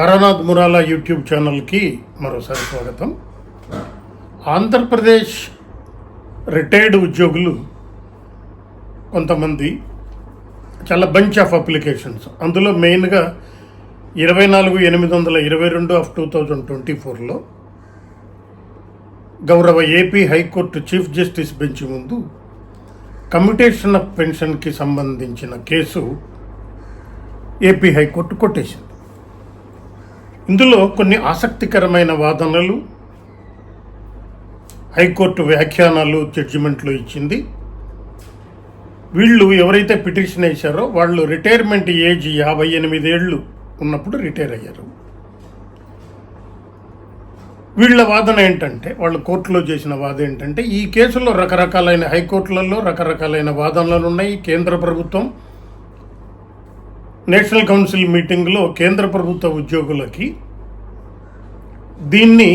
Taranath Murala YouTube ఛానల్కి మరోసారి స్వాగతం. ఆంధ్రప్రదేశ్ రిటైర్డ్ ఉద్యోగులు కొంతమంది చాలా బంచ్ ఆఫ్ అప్లికేషన్స్ అందులో మెయిన్గా ఇరవై నాలుగు ఎనిమిది వందల ఇరవై రెండు ఆఫ్ టూ థౌజండ్ ట్వంటీ ఫోర్లో గౌరవ AP high court chief justice bench ముందు కమ్యూటేషన్ ఆఫ్ పెన్షన్కి సంబంధించిన కేసు ఏపీ హైకోర్టు కొట్టేసింది. ఇందులో కొన్ని ఆసక్తికరమైన వాదనలు. హైకోర్టు వ్యాఖ్యానాలు జడ్జిమెంట్లు ఇచ్చింది. వీళ్ళు ఎవరైతే పిటిషన్ వేశారో వాళ్ళు రిటైర్మెంట్ ఏజ్ యాభై ఎనిమిదేళ్ళు ఉన్నప్పుడు రిటైర్ అయ్యారు. వీళ్ళ వాదన ఏంటంటే వాళ్ళు కోర్టులో చేసిన వాదన ఏంటంటే ఈ కేసులో రకరకాలైన హైకోర్టులలో రకరకాలైన వాదనలు ఉన్నాయి. కేంద్ర ప్రభుత్వం నేషనల్ కౌన్సిల్ మీటింగ్లో కేంద్ర ప్రభుత్వ ఉద్యోగులకి దీన్ని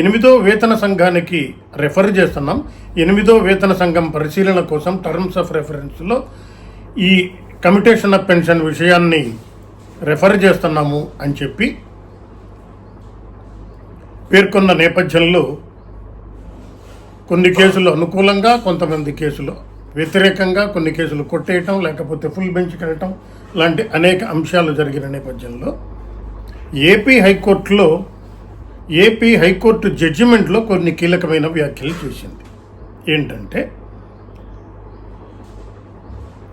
ఎనిమిదో వేతన సంఘానికి రెఫర్ చేస్తున్నాం. ఎనిమిదో వేతన సంఘం పరిశీలన కోసం టర్మ్స్ ఆఫ్ రెఫరెన్స్లో ఈ కమిటేషన్ ఆఫ్ పెన్షన్ విషయాన్ని రెఫర్ చేస్తున్నాము అని చెప్పి పేర్కొన్న నేపథ్యంలో కొన్ని కేసులు అనుకూలంగా కొంతమంది కేసులు వ్యతిరేకంగా కొన్ని కేసులు కొట్టేయటం లేకపోతే ఫుల్ బెంచ్ కట్టడం లాంటి అనేక అంశాలు జరిగిన నేపథ్యంలో ఏపీ హైకోర్టులో ఏపీ హైకోర్టు జడ్జిమెంట్లో కొన్ని కీలకమైన వ్యాఖ్యలు చేసింది. ఏంటంటే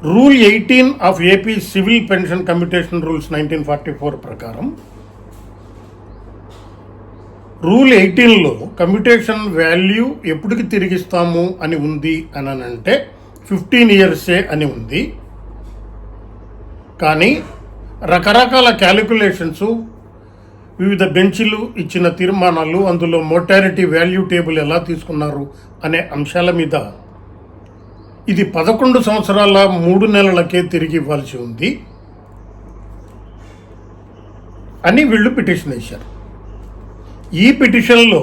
rule eighteen of AP civil pension commutation rules nineteen forty four ప్రకారం రూల్ ఎయిటీన్లో కమ్యూటేషన్ వాల్యూ ఎప్పటికి తిరిగిస్తాము అని ఉంది అని అంటే ఫిఫ్టీన్ ఇయర్సే అని ఉంది. కానీ రకరకాల క్యాలిక్యులేషన్స్ వివిధ బెంచీలు ఇచ్చిన తీర్మానాలు అందులో మోటారిటీ వాల్యూ టేబుల్ ఎలా తీసుకున్నారు అనే అంశాల మీద ఇది పదకొండు సంవత్సరాల మూడు నెలలకే తిరిగి ఇవ్వాల్సి ఉంది అని వీళ్ళు పిటిషన్ వేశారు. ఈ పిటిషన్లో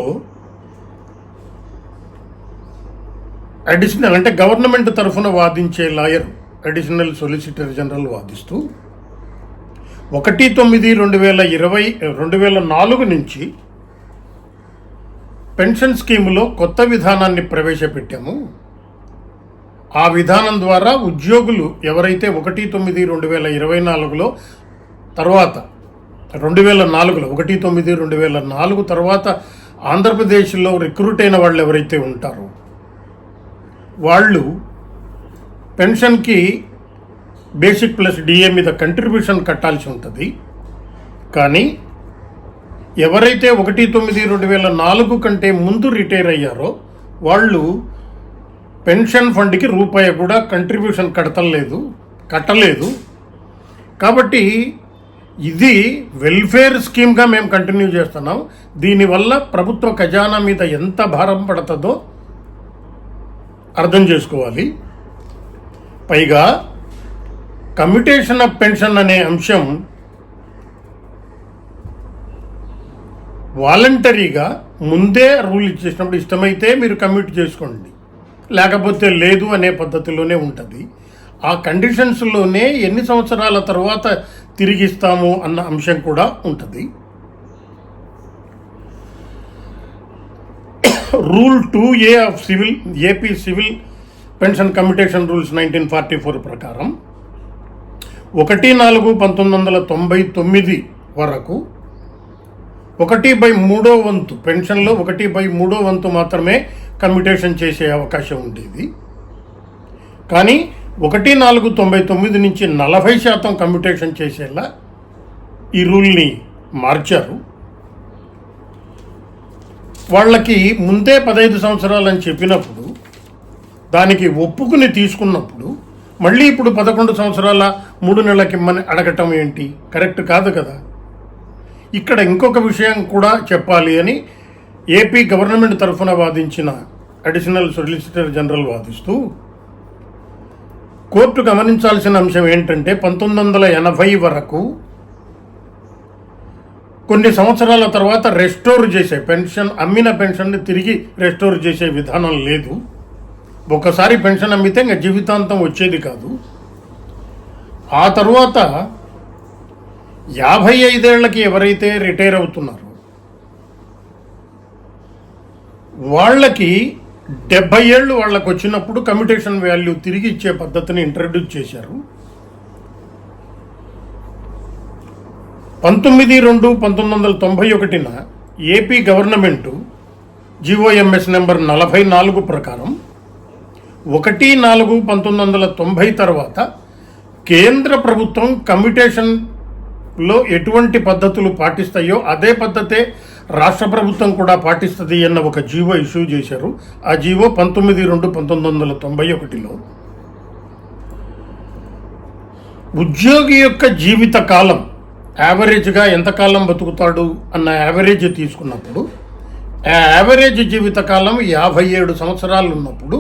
అడిషనల్ అంటే గవర్నమెంట్ తరఫున వాదించే లాయర్ అడిషనల్ సొలిసిటర్ జనరల్ వాదిస్తూ ఒకటి తొమ్మిది రెండు వేల ఇరవై రెండు వేల నాలుగు నుంచి పెన్షన్ స్కీములో కొత్త విధానాన్ని ప్రవేశపెట్టాము. ఆ విధానం ద్వారా ఉద్యోగులు ఎవరైతే ఒకటి తొమ్మిది రెండు వేల ఇరవై నాలుగులో తర్వాత రెండు వేల నాలుగులో ఒకటి తొమ్మిది రెండు వేల నాలుగు తర్వాత ఆంధ్రప్రదేశ్లో రిక్రూట్ అయిన వాళ్ళు ఎవరైతే ఉంటారో వాళ్ళు పెన్షన్కి బేసిక్ ప్లస్ డిఏ మీద కంట్రిబ్యూషన్ కట్టాల్సి ఉంటుంది. కానీ ఎవరైతే ఒకటి తొమ్మిది రెండు వేల నాలుగు కంటే ముందు రిటైర్ అయ్యారో వాళ్ళు పెన్షన్ ఫండ్కి రూపాయి కూడా కంట్రిబ్యూషన్ కడతలేదు కట్టలేదు. కాబట్టి ఇది వెల్ఫేర్ స్కీమ్గా మేము కంటిన్యూ చేస్తున్నాం. దీనివల్ల ప్రభుత్వ ఖజానా మీద ఎంత భారం పడుతుందో అర్థం చేసుకోవాలి. పైగా కమ్యూటేషన్ ఆఫ్ పెన్షన్ అనే అంశం వాలంటరీగా ముందే రూల్ ఇచ్చేసినప్పుడు ఇష్టమైతే మీరు కమ్యూట్ చేసుకోండి. లేకపోతే లేదు అనే పద్ధతిలోనే ఉంటుంది. ఆ కండిషన్స్లోనే ఎన్ని సంవత్సరాల తర్వాత తిరిగిస్తాము అన్న అంశం కూడా ఉంటుంది. Rule two A of civil AP civil pension commutation rules nineteen forty four ప్రకారం ఒకటి నాలుగు పంతొమ్మిది వందల తొంభై తొమ్మిది వరకు ఒకటి బై మూడో వంతు పెన్షన్లో ఒకటి బై మూడో వంతు మాత్రమే కమ్యూటేషన్ చేసే అవకాశం ఉండేది. కానీ ఒకటి నాలుగు తొంభై తొమ్మిది నుంచి నలభై శాతం కమ్యూటేషన్ చేసేలా ఈ రూల్ని మార్చారు. వాళ్ళకి ముందే పదహైదు సంవత్సరాలు అని చెప్పినప్పుడు దానికి ఒప్పుకుని తీసుకున్నప్పుడు మళ్ళీ ఇప్పుడు పదకొండు సంవత్సరాల మూడు నెలలకి ఇమ్మని అడగటం ఏంటి? కరెక్ట్ కాదు కదా? ఇక్కడ ఇంకొక విషయం కూడా చెప్పాలి అని ఏపీ గవర్నమెంట్ తరఫున వాదించిన అడిషనల్ సొలిసిటర్ జనరల్ వాదిస్తూ కోర్టు గమనించాల్సిన అంశం ఏంటంటే పంతొమ్మిది వందల ఎనభై వరకు కొన్ని సంవత్సరాల తర్వాత రెస్టోర్ చేసే పెన్షన్ అమ్మిన పెన్షన్ని తిరిగి రెస్టోర్ చేసే విధానం లేదు. ఒకసారి పెన్షన్ అమ్మితే ఇంకా జీవితాంతం వచ్చేది కాదు. ఆ తర్వాత యాభై ఐదేళ్ళకి ఎవరైతే రిటైర్ అవుతున్నారో వాళ్ళకి డెబ్బై ఏళ్ళు వాళ్ళకు వచ్చినప్పుడు కమ్యూటేషన్ వాల్యూ తిరిగి ఇచ్చే పద్ధతిని ఇంట్రడ్యూస్ చేశారు. పంతొమ్మిది రెండు పంతొమ్మిది వందల తొంభై ఒకటిన ఏపీ గవర్నమెంటు జిఓఎంఎస్ నెంబర్ నలభై నాలుగు ప్రకారం ఒకటి నాలుగు పంతొమ్మిది వందల తొంభై తర్వాత కేంద్ర ప్రభుత్వం కమ్యూటేషన్లో ఎటువంటి పద్ధతులు పాటిస్తాయో అదే పద్ధతే రాష్ట్ర ప్రభుత్వం కూడా పాటిస్తుంది అన్న ఒక జీవో ఇష్యూ చేశారు. ఆ జీవో పంతొమ్మిది రెండు పంతొమ్మిది వందల తొంభై ఒకటిలో. ఉద్యోగి యొక్క జీవిత కాలం యావరేజ్గా ఎంతకాలం బతుకుతాడు అన్న యావరేజ్ తీసుకున్నప్పుడు ఆ యావరేజ్ జీవితకాలం యాభై ఏడు సంవత్సరాలు ఉన్నప్పుడు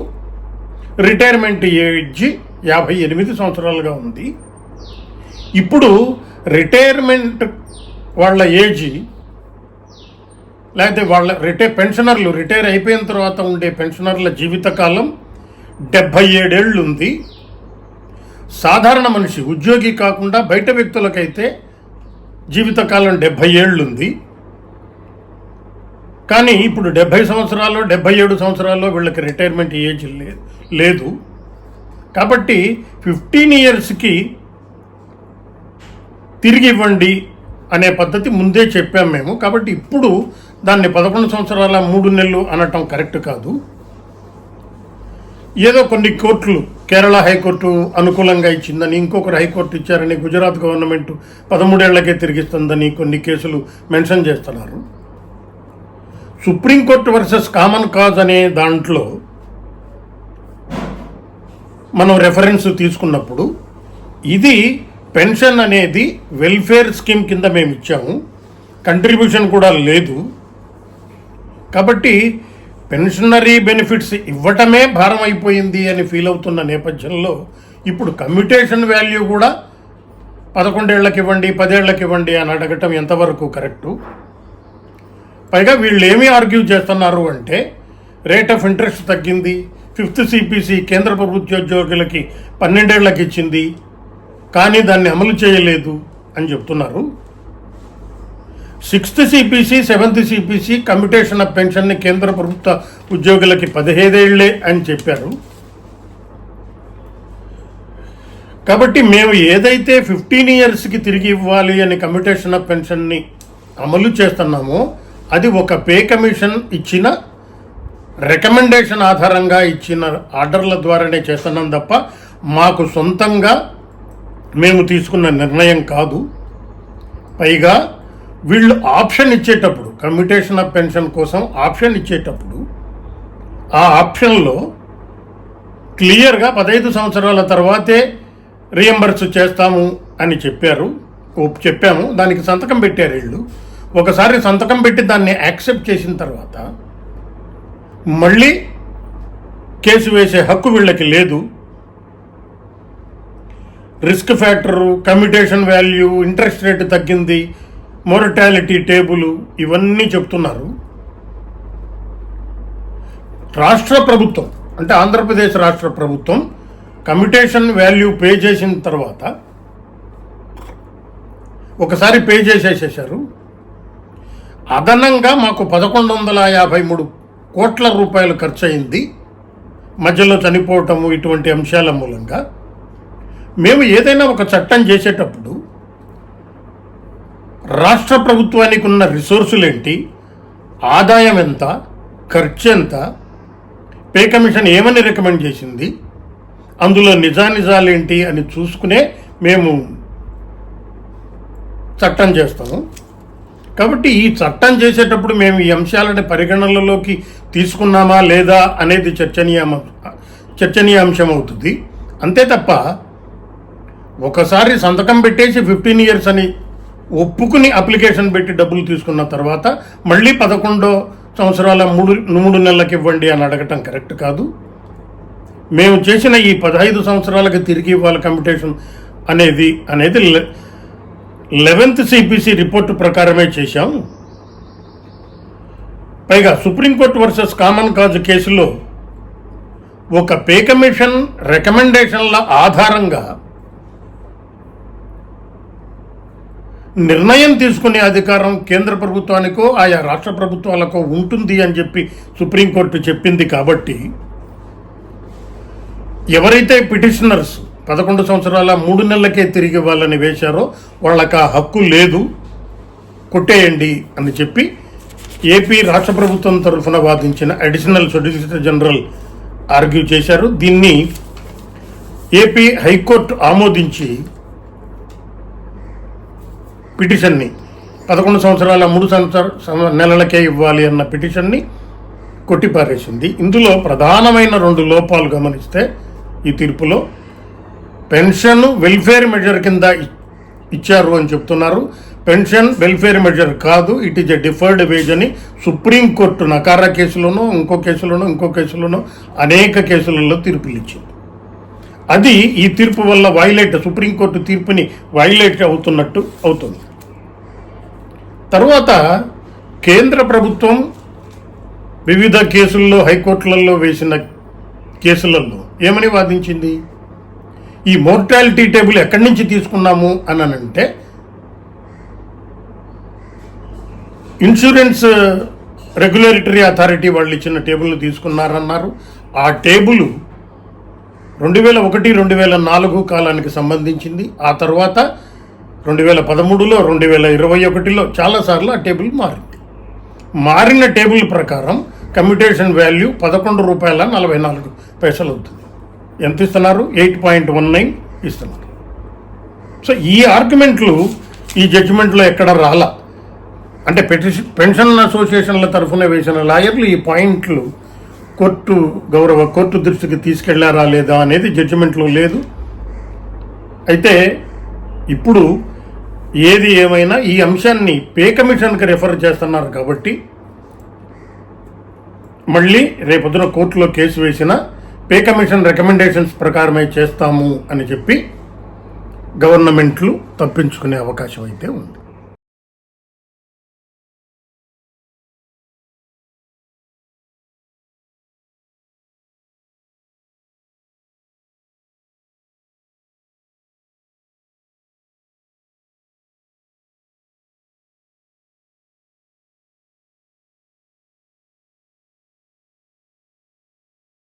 రిటైర్మెంట్ ఏజ్ యాభై ఎనిమిది సంవత్సరాలుగా ఉంది. ఇప్పుడు రిటైర్మెంట్ వాళ్ళ ఏజ్ లేకపోతే వాళ్ళ రిటైర్ పెన్షనర్లు రిటైర్ అయిపోయిన తర్వాత ఉండే పెన్షనర్ల జీవితకాలం డెబ్భై ఏడేళ్ళు ఉంది. సాధారణ మనిషి ఉద్యోగి కాకుండా బయట వ్యక్తులకైతే జీవితకాలం డెబ్భై ఏళ్ళుంది. కానీ ఇప్పుడు డెబ్భై సంవత్సరాలు డెబ్భై ఏడు సంవత్సరాల్లో వీళ్ళకి రిటైర్మెంట్ ఏజ్ లే- లేదు. కాబట్టి ఫిఫ్టీన్ ఇయర్స్కి తిరిగి ఇవ్వండి అనే పద్ధతి ముందే చెప్పాము మేము. కాబట్టి ఇప్పుడు దాన్ని పదకొండు సంవత్సరాల మూడు నెలలు అనటం కరెక్ట్ కాదు. ఏదో కొన్ని కోర్టులు కేరళ హైకోర్టు అనుకూలంగా ఇచ్చిందని ఇంకొకరు హైకోర్టు ఇచ్చారని గుజరాత్ గవర్నమెంట్ పదమూడేళ్ళకే తిరిగిస్తుందని కొన్ని కేసులు మెన్షన్ చేస్తున్నారు. సుప్రీంకోర్టు వర్సెస్ కామన్ కాజ్ అనే దాంట్లో మనం రెఫరెన్స్ తీసుకున్నప్పుడు ఇది పెన్షన్ అనేది వెల్ఫేర్ స్కీమ్ కింద మేము ఇచ్చాము కంట్రిబ్యూషన్ కూడా లేదు. కాబట్టి పెన్షనరీ బెనిఫిట్స్ ఇవ్వటమే భారం అయిపోయింది అని ఫీల్ అవుతున్న నేపథ్యంలో ఇప్పుడు కమ్యూటేషన్ వాల్యూ కూడా పదకొండేళ్ళకి ఇవ్వండి పదేళ్ళకి ఇవ్వండి అని అడగటం ఎంతవరకు కరెక్టు? పైగా వీళ్ళు ఏమి ఆర్గ్యూ చేస్తున్నారు అంటే రేట్ ఆఫ్ ఇంట్రెస్ట్ తగ్గింది ఫిఫ్త్ సిపిసి కేంద్ర ప్రభుత్వ ఉద్యోగులకి పన్నెండేళ్ళకి ఇచ్చింది కానీ దాన్ని అమలు చేయలేదు అని చెప్తున్నారు. Sixth CPC seventh CPC commutation of పెన్షన్ని కేంద్ర ప్రభుత్వ ఉద్యోగులకి పదిహేదేళ్ళే అని చెప్పారు. కాబట్టి మేము ఏదైతే ఫిఫ్టీన్ ఇయర్స్కి తిరిగి ఇవ్వాలి అని కమ్యూటేషన్ ఆఫ్ పెన్షన్ని అమలు చేస్తున్నామో అది ఒక పే కమిషన్ ఇచ్చిన రికమెండేషన్ ఆధారంగా ఇచ్చిన ఆర్డర్ల ద్వారానే చేస్తున్నాం తప్ప మాకు సొంతంగా మేము తీసుకున్న నిర్ణయం కాదు. పైగా వీళ్ళు ఆప్షన్ ఇచ్చేటప్పుడు కమ్యూటేషన్ ఆఫ్ పెన్షన్ కోసం ఆప్షన్ ఇచ్చేటప్పుడు ఆ ఆప్షన్లో క్లియర్గా పదహైదు సంవత్సరాల తర్వాతే రియంబర్స్ చేస్తాము అని చెప్పారు చెప్పాము. దానికి సంతకం పెట్టారు వీళ్ళు. ఒకసారి సంతకం పెట్టి దాన్ని యాక్సెప్ట్ చేసిన తర్వాత మళ్ళీ కేసు వేసే హక్కు వీళ్ళకి లేదు. Risk factor commutation value interest rate తగ్గింది. మొరటాలిటీ టేబుల్ ఇవన్నీ చెప్తున్నారు. రాష్ట్ర ప్రభుత్వం అంటే ఆంధ్రప్రదేశ్ రాష్ట్ర ప్రభుత్వం కమ్యూటేషన్ వాల్యూ పే చేసిన తర్వాత ఒకసారి పే చేసేసేసారు అదనంగా మాకు పదకొండు వందల యాభై మూడు కోట్ల రూపాయలు ఖర్చు అయింది మధ్యలో చనిపోవటము ఇటువంటి అంశాల మూలంగా. మేము ఏదైనా ఒక చట్టం చేసేటప్పుడు రాష్ట్ర ప్రభుత్వానికి ఉన్న రిసోర్సులు ఏంటి ఆదాయం ఎంత ఖర్చు ఎంత పే కమిషన్ ఏమని రికమెండ్ చేసింది? అందులో నిజానిజాలేంటి అని చూసుకునే మేము చట్టం చేస్తాము. కాబట్టి ఈ చట్టం చేసేటప్పుడు మేము ఈ అంశాలని పరిగణనలోకి తీసుకున్నామా లేదా అనేది చర్చనీయ చర్చనీయాంశం అవుతుంది. అంతే తప్ప ఒకసారి సంతకం పెట్టేసి ఫిఫ్టీన్ ఇయర్స్ అని ఒప్పుకుని అప్లికేషన్ పెట్టి డబ్బులు తీసుకున్న తర్వాత మళ్ళీ పదకొండో సంవత్సరాల మూడు మూడు నెలలకు ఇవ్వండి అని అడగటం కరెక్ట్ కాదు. మేము చేసిన ఈ పదహైదు సంవత్సరాలకు తిరిగి ఇవ్వాలి కంపిటీషన్ అనేది అనేది లెవెన్త్ సిపిసి రిపోర్టు ప్రకారమే చేశాం. పైగా సుప్రీంకోర్టు వర్సెస్ కామన్ కాజ్ కేసులో ఒక పే కమిషన్ రికమెండేషన్ల ఆధారంగా నిర్ణయం తీసుకునే అధికారం కేంద్ర ప్రభుత్వానికో ఆయా రాష్ట్ర ప్రభుత్వాలకో ఉంటుంది అని చెప్పి సుప్రీంకోర్టు చెప్పింది కాబట్టి ఎవరైతే పిటిషనర్స్ పదకొండు సంవత్సరాల మూడు నెలలకే తిరిగి వాళ్ళని వేశారో వాళ్ళకి ఆ హక్కు లేదు కొట్టేయండి అని చెప్పి ఏపీ రాష్ట్ర ప్రభుత్వం తరఫున వాదించిన అడిషనల్ సొలిసిటర్ జనరల్ ఆర్గ్యూ చేశారు. దీన్ని ఏపీ హైకోర్టు ఆమోదించి పిటిషన్ని పదకొండు సంవత్సరాల మూడు సంవత్సర నెలలకే ఇవ్వాలి అన్న పిటిషన్ని కొట్టిపారేసింది. ఇందులో ప్రధానమైన రెండు లోపాలు గమనిస్తే ఈ తీర్పులో పెన్షన్ వెల్ఫేర్ మెజర్ కింద ఇ- ఇచ్చారు అని చెప్తున్నారు. పెన్షన్ వెల్ఫేర్ మెజర్ కాదు it is a deferred wage అని సుప్రీంకోర్టు నకారా కేసులోనూ ఇంకో కేసులోనూ ఇంకో కేసులోనూ అనేక కేసులలో తీర్పులు ఇచ్చింది. అది ఈ తీర్పు వల్ల వైలేట్ సుప్రీంకోర్టు తీర్పుని వైలేట్ అవుతున్నట్టు అవుతుంది. తర్వాత కేంద్ర ప్రభుత్వం వివిధ కేసుల్లో హైకోర్టులలో వేసిన కేసులలో ఏమని వాదించింది? ఈ మోర్టాలిటీ టేబుల్ ఎక్కడి నుంచి తీసుకున్నాము అని అంటే ఇన్సూరెన్స్ రెగ్యులేటరీ అథారిటీ వాళ్ళు ఇచ్చిన టేబుల్ తీసుకున్నారన్నారు. ఆ టేబుల్ రెండు వేల ఒకటి రెండు వేల నాలుగు కాలానికి సంబంధించింది. ఆ తర్వాత రెండు వేల పదమూడులో రెండు వేల ఇరవై ఒకటిలో చాలాసార్లు ఆ టేబుల్ మారింది. మారిన టేబుల్ ప్రకారం కమ్యూటేషన్ వాల్యూ పదకొండు రూపాయల నలభై నాలుగు పైసలు అవుతుంది. ఎంత ఇస్తున్నారు? ఎయిట్ పాయింట్ వన్ నైన్ ఇస్తున్నారు. సో ఈ ఆర్గ్యుమెంట్లు ఈ జడ్జిమెంట్లో ఎక్కడ రాలా? అంటే పెటిషన్ పెన్షన్ అసోసియేషన్ల తరఫున వేసిన లాయర్లు ఈ పాయింట్లు కోర్టు గౌరవ కోర్టు దృష్టికి తీసుకెళ్ళారా లేదా అనేది జడ్జిమెంట్లో లేదు. అయితే ఇప్పుడు ఏది ఏమైనా ఈ అంశాన్ని పే కమిషన్కి రెఫర్ చేస్తున్నారు కాబట్టి మళ్ళీ రేపొద్దున కోర్టులో కేసు వేసిన పే కమిషన్ రికమెండేషన్స్ ప్రకారమే చేస్తాము అని చెప్పి గవర్నమెంట్లు తప్పించుకునే అవకాశం అయితే ఉంది.